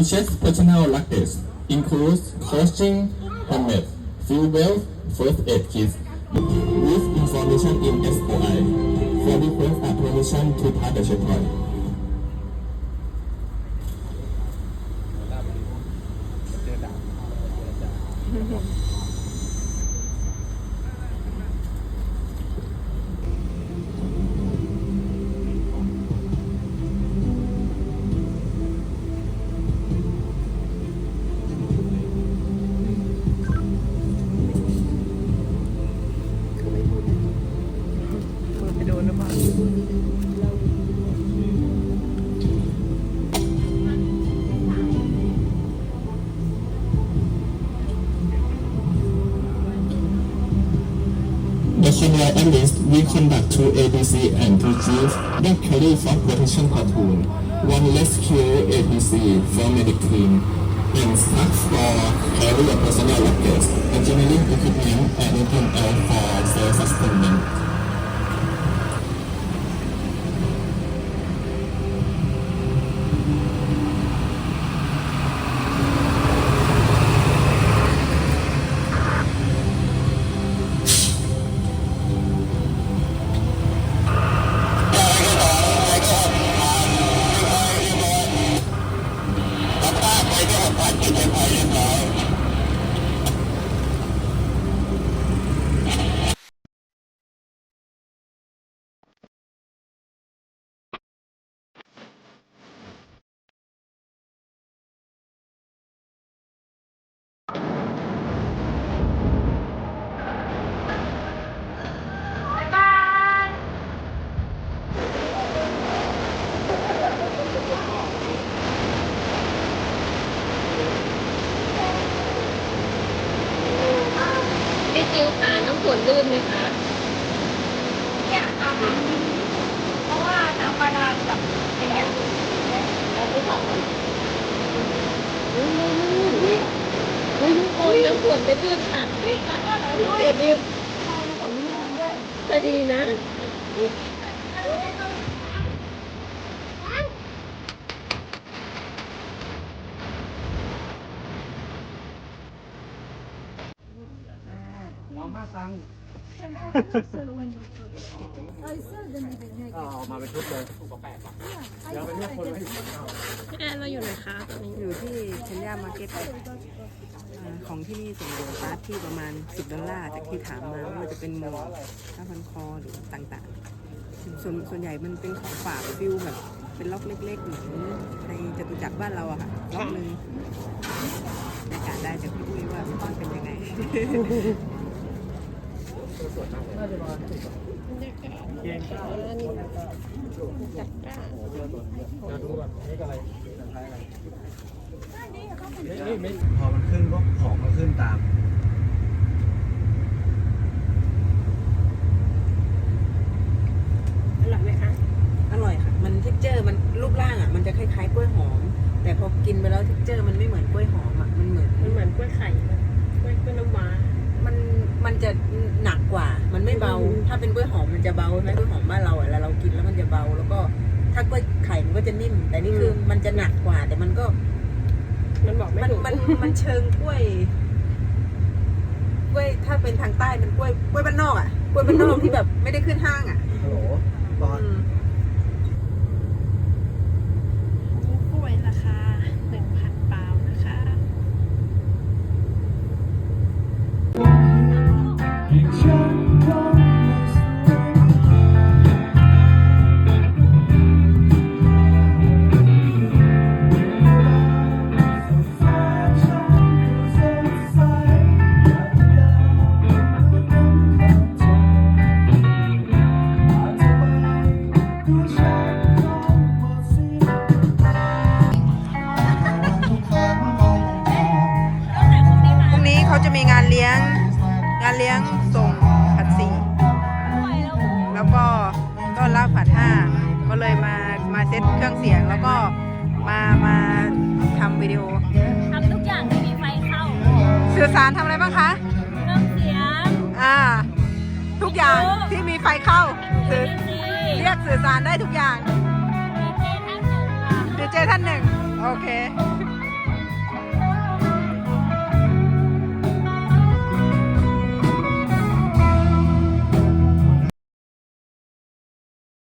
Rich's personal luggage includes coaching, helmet, fuel belt, first aid kit, with information in SOI. For request and permission to pass the checkpoint. analysts, we conduct two ABC antigens that carry for protection cartoon. one less rescue ABC for medic team, and staff for carrier personnel rockets, engineering equipment, and engine air พี่จิวขาน้ำฝนลื่นไหมคะเนี่ยค่ะเพราะว่าน้ำบาดาลกับอย่างเงี้ยเราไม่บอกเลยลื่นลื่นลื่นลื่นเฮ้ย ทุกคนน้ำฝนไม่ลื่นค่ะเฮ้ยเดี๋ยวดิจะดีนะพี่แอนเราอยู่ไหนคะตอนนี้อยู่ที่เชนย่ามาร์เก็ตของที่นี่ส่วนรวมชาร์จที่ประมาณ 10 ดอลลาร์จากที่ถามมาว่าจะเป็นหมวกผ้าพันคอหรือต่างๆ ส่วนส่วนใหญ่มันเป็นของฝากฟิลแบบ เป็นล็อกเล็กๆ เหมือนในจตุจักรบ้านเราอะค่ะล็อกหนึงอากาศได้จากพี่อุ้ยว่ามันเป็นยังไง พอมันขึ้นก็ของมันขึ้นตามอร่อยไหมคะอร่อยค่ะ มันเท็กเจอร์มันรูปร่างอะ มันจะคล้ายๆกล้วยหอม แต่พอกินไปแล้วเท็กเจอร์มันไม่เหมือนกล้วยหอมอะ มันเหมือน มันเหมือนกล้วยไข่กล้วยกล้วยน้ำว้ามัน มันจะหนัก กว่า มันไม่เบาอืมถ้าเป็นกล้วยหอมมันจะเบาใช่ไหมกล้วยหอมบ้านเราอะแล้วเรากินแล้วมันจะเบา แล้วก็ถ้ากล้วยไข่มันก็จะนิ่ม แต่นี่คือมันจะหนักกว่า แต่มันก็ มันบอกไม่มันถูกมันมันเชิงกล้วย กล้วยถ้าเป็นทางใต้มันกล้วยกล้วยบ้านนอกอะกล้วยบ้านนอกที่แบบไม่ได้ขึ้นห้างอะฮัลโหลบอล อืม ตเครื่องเสียงแล้วก็มามาทำวิดีโอ ทำทุกอย่างที่มีไฟเข้าสื่อสารทำอะไรบ้างคะ เครื่องเสียงอ่า ทุกอย่างที่มีไฟเข้าสื่อซีเรียกสื่อสารได้ทุกอย่าง ดีเจท่านหนึ่งค่ะ ดีเจท่านหนึ่ง โอเค